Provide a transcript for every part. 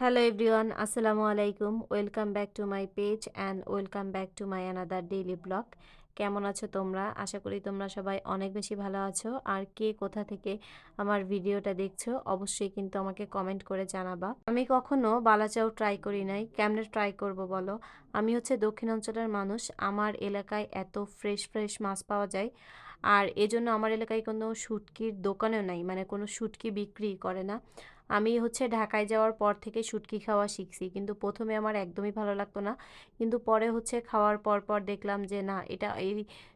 Hello everyone আসসালামু আলাইকুম welcome back to my page and welcome back to my another daily blog কেমন আছো তোমরা? আশা করি তোমরা সবাই অনেক বেশি ভালো আছো। আর কে কোথা থেকে আমার ভিডিওটা দেখছ, অবশ্যই কিন্তু আমাকে কমেন্ট করে জানাবা। আমি কখনো বালাচাও ট্রাই করি নাই। কেমনে ট্রাই করব বলো? আমি হচ্ছে দক্ষিণ অঞ্চলের মানুষ। আমার এলাকায় এত ফ্রেশ ফ্রেশ মাছ পাওয়া যায়। আর এজন্য আমার এলাকায় কোনো শুটকির দোকানেও নাই। মানে কোনো শুটকি বিক্রি করে না। আমি হচ্ছে ঢাকায় যাওয়ার পর থেকে শুটকি খাওয়া শিখছি। কিন্তু প্রথমে আমার একদমই ভালো লাগতো না। কিন্তু পরে হচ্ছে খাওয়ার পর পর দেখলাম যে, না, এটা এই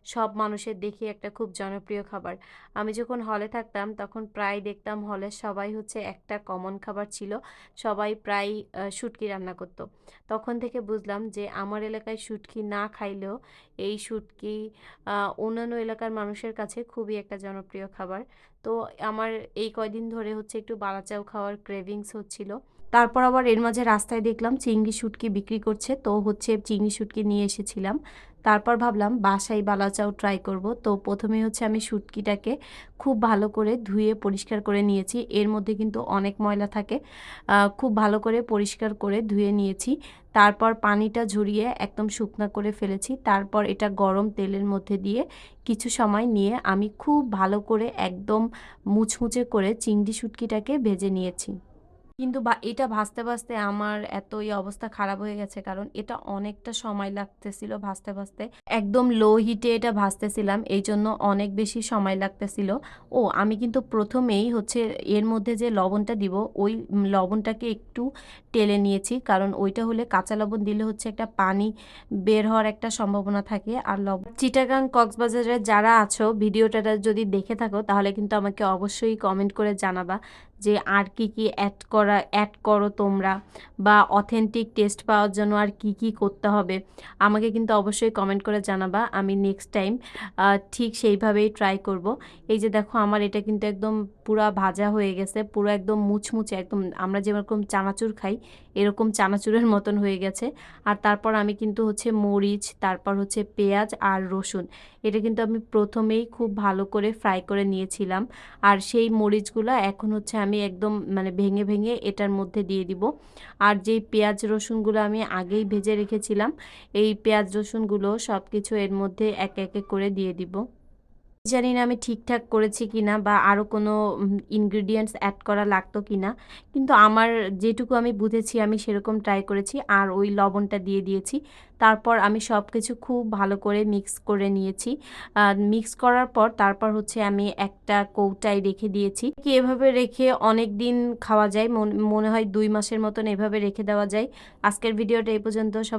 সব মানুষের দেখি একটা খুব জনপ্রিয় খাবার। আমি যখন হলে থাকতাম, তখন প্রায় দেখতাম হলে সবাই হচ্ছে একটা কমন খাবার ছিল। সবাই প্রায় শুটকি রান্না করতো। তখন থেকে বুঝলাম যে, আমার এলাকায় শুটকি না খাইলেও এই শুটকি অন্যান্য এলাকার মানুষের কাছে খুবই একটা জনপ্রিয় খাবার। তো আমার এই কয়দিন ধরে হচ্ছে একটু বালাচাও খাওয়ার ক্রেভিংস হচ্ছিল। তারপর আবার এর মাঝে রাস্তায় দেখলাম চিংড়ি শুটকি বিক্রি করছে, তো হচ্ছে চিংড়ি শুটকি নিয়ে এসেছিলাম। তারপর ভাবলাম বাসায় বালাচাও ট্রাই করব, তো প্রথমে হচ্ছে আমি শুটকিটাকে খুব ভালো করে ধুয়ে পরিষ্কার করে নিয়েছি। এর মধ্যে কিন্তু অনেক ময়লা থাকে খুব ভালো করে পরিষ্কার করে ধুয়ে নিয়েছি। তারপর পানিটা ঝরিয়ে একদম শুকনো করে ফেলেছি। তারপর এটা গরম তেলের মধ্যে দিয়ে কিছু সময় নিয়ে আমি খুব ভালো করে একদম মুচমুচে করে চিংড়ি শুটকিটাকে ভেজে নিয়েছি। কিন্তু বা, এটা ভাজতে ভাজতে আমার এতই অবস্থা খারাপ হয়ে গেছে। কারণ এটা অনেকটা সময় লাগতেছিল ভাজতে ভাজতে একদম লো হিটে এটা ভাজতেছিলাম এই জন্য অনেক বেশি সময় লাগতেছিল। ও, আমি কিন্তু প্রথমেই হচ্ছে এর মধ্যে যে লবণটা দিব, ওই লবণটাকে একটু টেলে নিয়েছি। কারণ ওইটা হলে কাঁচা লবণ দিলে হচ্ছে একটা পানি বের হওয়ার একটা সম্ভাবনা থাকে। আর লবণ চিটাগাং কক্সবাজারে যারা আছো, ভিডিওটা যদি দেখে থাকো, তাহলে কিন্তু আমাকে অবশ্যই কমেন্ট করে জানাবা। যে আর কি কি অ্যাড করা অ্যাড করো তোমরা বা অথেন্টিক টেস্ট পাওয়ার জন্য আর কি কি করতে হবে, আমাকে কিন্তু অবশ্যই কমেন্ট করে জানাবা, আমি নেক্সট টাইম ঠিক সেইভাবেই ট্রাই করব। এই যে দেখো আমার এটা কিন্তু একদম পুরা ভাজা হয়ে গেছে, পুরো একদম মুচমুচে, একদম আমরা যেরকম চানাচুর খাই, এরকম চানাচুরের মতন হয়ে গেছে। আর তারপর আমি কিন্তু হচ্ছে মরিচ, তারপর হচ্ছে পেঁয়াজ আর রসুন এটা কিন্তু আমি প্রথমেই খুব ভালো করে ফ্রাই করে নিয়েছিলাম। আর সেই মরিচগুলো এখন হচ্ছে আমি একদম মানে ভেঙে ভেঙে এটার মধ্যে দিয়ে দিব। আর যেই পেঁয়াজ রসুনগুলো আমি আগেই ভেজে রেখেছিলাম, এই পেঁয়াজ রসুনগুলো সব কিছু এর মধ্যে এক এক করে দিয়ে দিব। জানি না আমি ঠিকঠাক করেছি কি না বা আরও কোনো ইনগ্রিডিয়েন্টস অ্যাড করা লাগতো কি না কিন্তু আমার যেটুকু আমি বুঝেছি, আমি সেরকম ট্রাই করেছি আর ওই লবণটা দিয়ে দিয়েছি। তারপর আমি সব কিছু খুব ভালো করে মিক্স করে নিয়েছি। মিক্স করার পর তারপর হচ্ছে আমি একটা কৌটায় রেখে দিয়েছি। কি এভাবে রেখে অনেক দিন খাওয়া যায়, মনে হয় দুই মাসের মতন এভাবে রেখে দেওয়া যায়। আজকের ভিডিওটা এই পর্যন্ত, সবাই